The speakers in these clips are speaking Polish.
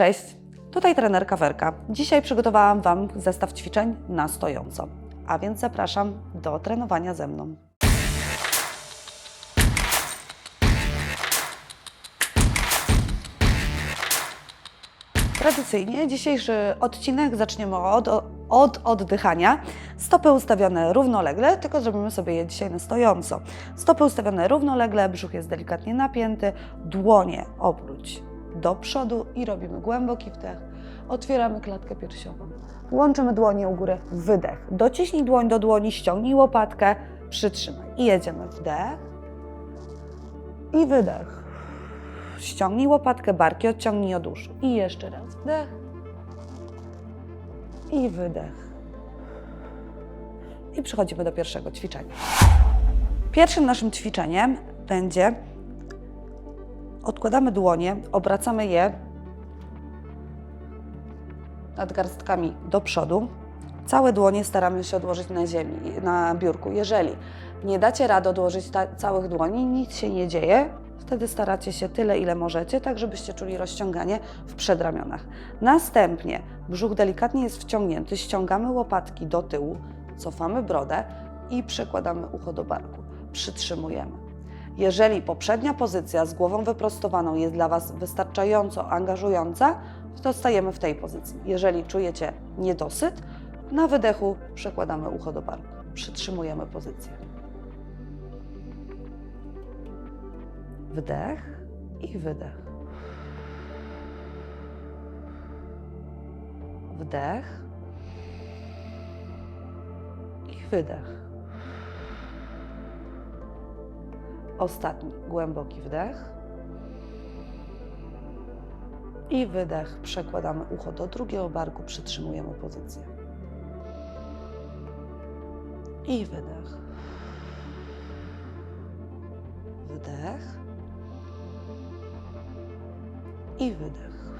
Cześć, tutaj trenerka Werka. Dzisiaj przygotowałam Wam zestaw ćwiczeń na stojąco, a więc zapraszam do trenowania ze mną. Tradycyjnie dzisiejszy odcinek zaczniemy od, od oddychania. Stopy ustawione równolegle, tylko zrobimy sobie je dzisiaj na stojąco. Stopy ustawione równolegle, brzuch jest delikatnie napięty, dłonie obróć do przodu i robimy głęboki wdech. Otwieramy klatkę piersiową. Łączymy dłonie u góry, wydech. Dociśnij dłoń do dłoni, ściągnij łopatkę, przytrzymaj. I jedziemy wdech i wydech. Ściągnij łopatkę, barki odciągnij od uszu. I jeszcze raz wdech i wydech. I przechodzimy do pierwszego ćwiczenia. Pierwszym naszym ćwiczeniem będzie odkładamy dłonie, obracamy je nadgarstkami do przodu. Całe dłonie staramy się odłożyć na ziemi, na biurku. Jeżeli nie dacie rady odłożyć całych dłoni, nic się nie dzieje, wtedy staracie się tyle, ile możecie, tak żebyście czuli rozciąganie w przedramionach. Następnie brzuch delikatnie jest wciągnięty, ściągamy łopatki do tyłu, cofamy brodę i przekładamy ucho do barku. Przytrzymujemy. Jeżeli poprzednia pozycja z głową wyprostowaną jest dla Was wystarczająco angażująca, to stajemy w tej pozycji. Jeżeli czujecie niedosyt, na wydechu przekładamy ucho do barku. Przytrzymujemy pozycję. Wdech i wydech. Wdech i wydech. Ostatni głęboki wdech. I wydech. Przekładamy ucho do drugiego barku, przytrzymujemy pozycję. I wydech. Wdech. I wydech.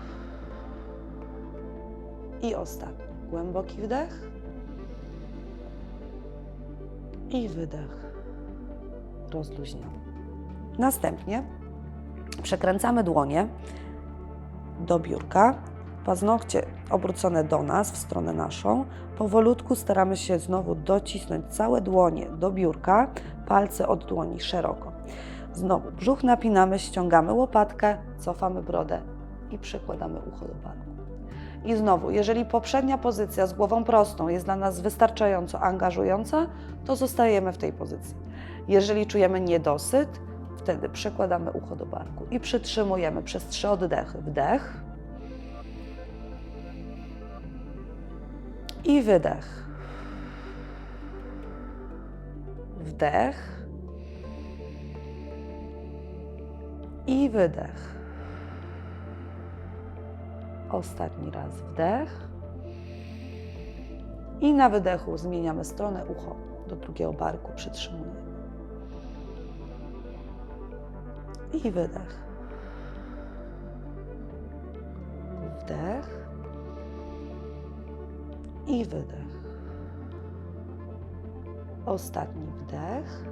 I ostatni głęboki wdech. I wydech. Rozluźniamy. Następnie przekręcamy dłonie do biurka, paznokcie obrócone do nas, w stronę naszą. Powolutku staramy się znowu docisnąć całe dłonie do biurka, palce od dłoni szeroko. Znowu brzuch napinamy, ściągamy łopatkę, cofamy brodę i przykładamy ucho do barku. I znowu, jeżeli poprzednia pozycja z głową prostą jest dla nas wystarczająco angażująca, to zostajemy w tej pozycji. Jeżeli czujemy niedosyt, wtedy przekładamy ucho do barku i przytrzymujemy przez trzy oddechy. Wdech i wydech. Wdech i wydech. Ostatni raz wdech. I na wydechu zmieniamy stronę ucho do drugiego barku, przytrzymujemy. I wydech. Wdech. I wydech. Ostatni wdech.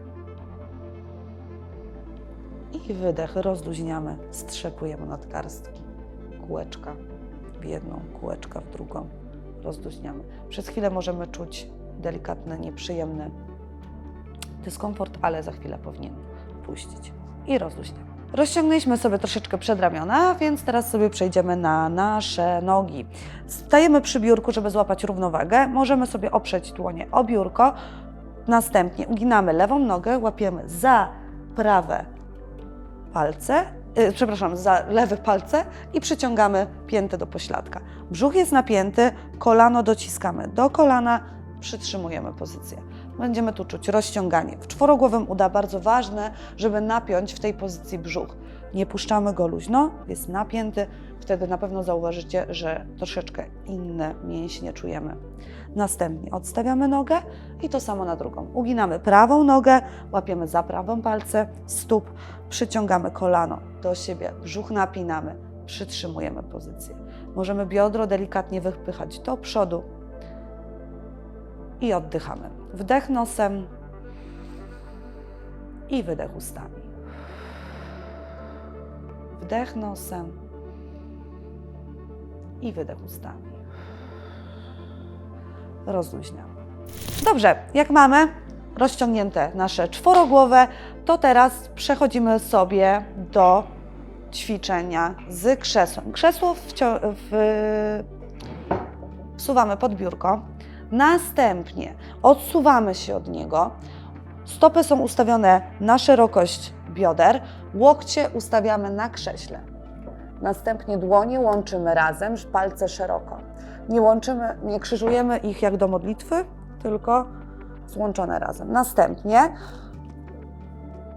I wydech. Rozluźniamy, strzepujemy nadgarstki. Kółeczka w jedną, kółeczka w drugą. Rozluźniamy. Przez chwilę możemy czuć delikatny, nieprzyjemny dyskomfort, ale za chwilę powinien puścić. I rozluźniamy. Rozciągnęliśmy sobie troszeczkę przedramiona, więc teraz sobie przejdziemy na nasze nogi. Stajemy przy biurku, żeby złapać równowagę. Możemy sobie oprzeć dłonie o biurko. Następnie uginamy lewą nogę, łapiemy za prawe palce, yy, przepraszam, za lewe palce i przyciągamy piętę do pośladka. Brzuch jest napięty, kolano dociskamy do kolana, przytrzymujemy pozycję. Będziemy tu czuć rozciąganie. W czworogłowym uda bardzo ważne, żeby napiąć w tej pozycji brzuch. Nie puszczamy go luźno, jest napięty. Wtedy na pewno zauważycie, że troszeczkę inne mięśnie czujemy. Następnie odstawiamy nogę i to samo na drugą. Uginamy prawą nogę, łapiemy za prawą palce stóp, przyciągamy kolano do siebie, brzuch napinamy, przytrzymujemy pozycję. Możemy biodro delikatnie wypychać do przodu i oddychamy. Wdech nosem i wydech ustami. Wdech nosem i wydech ustami. Rozluźniamy. Dobrze, jak mamy rozciągnięte nasze czworogłowe, to teraz przechodzimy sobie do ćwiczenia z krzesłem. Krzesło w, wsuwamy pod biurko, następnie odsuwamy się od niego. Stopy są ustawione na szerokość bioder, łokcie ustawiamy na krześle. Następnie dłonie łączymy razem, palce szeroko. Nie łączymy, nie krzyżujemy ich jak do modlitwy, tylko złączone razem. Następnie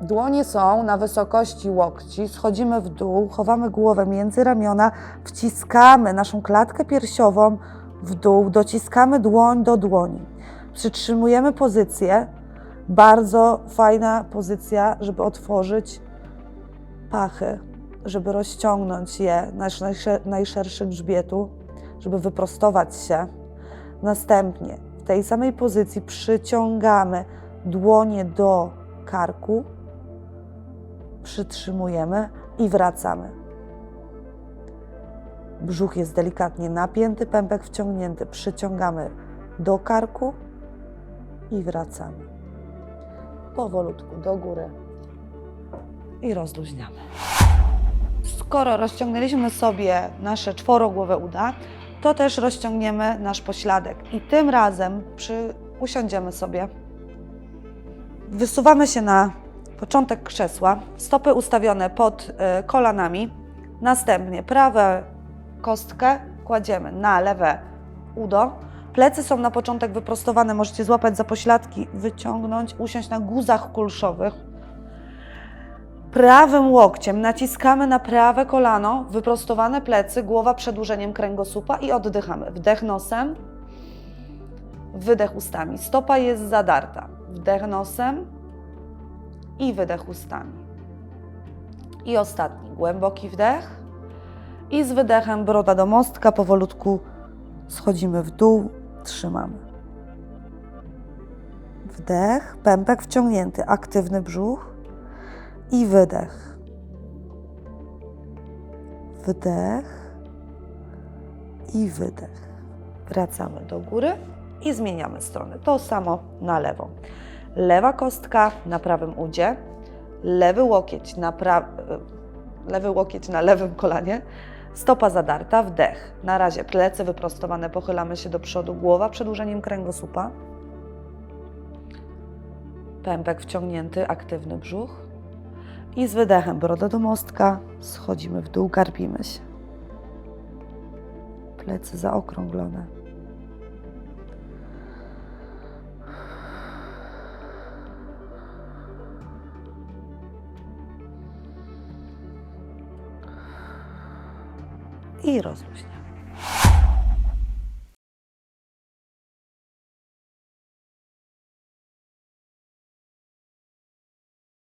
dłonie są na wysokości łokci, schodzimy w dół, chowamy głowę między ramiona, wciskamy naszą klatkę piersiową w dół, dociskamy dłoń do dłoni. Przytrzymujemy pozycję, bardzo fajna pozycja, żeby otworzyć pachy, żeby rozciągnąć je, nasz najsze- najszerszy grzbietu, żeby wyprostować się. Następnie w tej samej pozycji przyciągamy dłonie do karku, przytrzymujemy i wracamy. Brzuch jest delikatnie napięty, pępek wciągnięty. Przyciągamy do karku i wracamy. Powolutku do góry i rozluźniamy. Skoro rozciągnęliśmy sobie nasze czworogłowe uda, to też rozciągniemy nasz pośladek. I tym razem przy, usiądziemy sobie. Wysuwamy się na początek krzesła, stopy ustawione pod y, kolanami. Następnie prawą kostkę kładziemy na lewe udo. Plecy są na początek wyprostowane, możecie złapać za pośladki, wyciągnąć, usiąść na guzach kulszowych. Prawym łokciem naciskamy na prawe kolano, wyprostowane plecy, głowa przedłużeniem kręgosłupa i oddychamy. Wdech nosem, wydech ustami. Stopa jest zadarta. Wdech nosem i wydech ustami. I ostatni, głęboki wdech. I z wydechem broda do mostka, powolutku schodzimy w dół, trzymamy. Wdech, pępek wciągnięty, aktywny brzuch i wydech. Wdech i wydech. Wracamy do góry i zmieniamy stronę. To samo na lewą. Lewa kostka na prawym udzie, lewy łokieć na, pra... lewy łokieć na lewym kolanie, stopa zadarta, wdech. Na razie plecy wyprostowane, pochylamy się do przodu, głowa przedłużeniem kręgosłupa. Pępek wciągnięty, aktywny brzuch. I z wydechem broda do mostka schodzimy w dół, garbimy się. Plecy zaokrąglone. I rozluźniamy.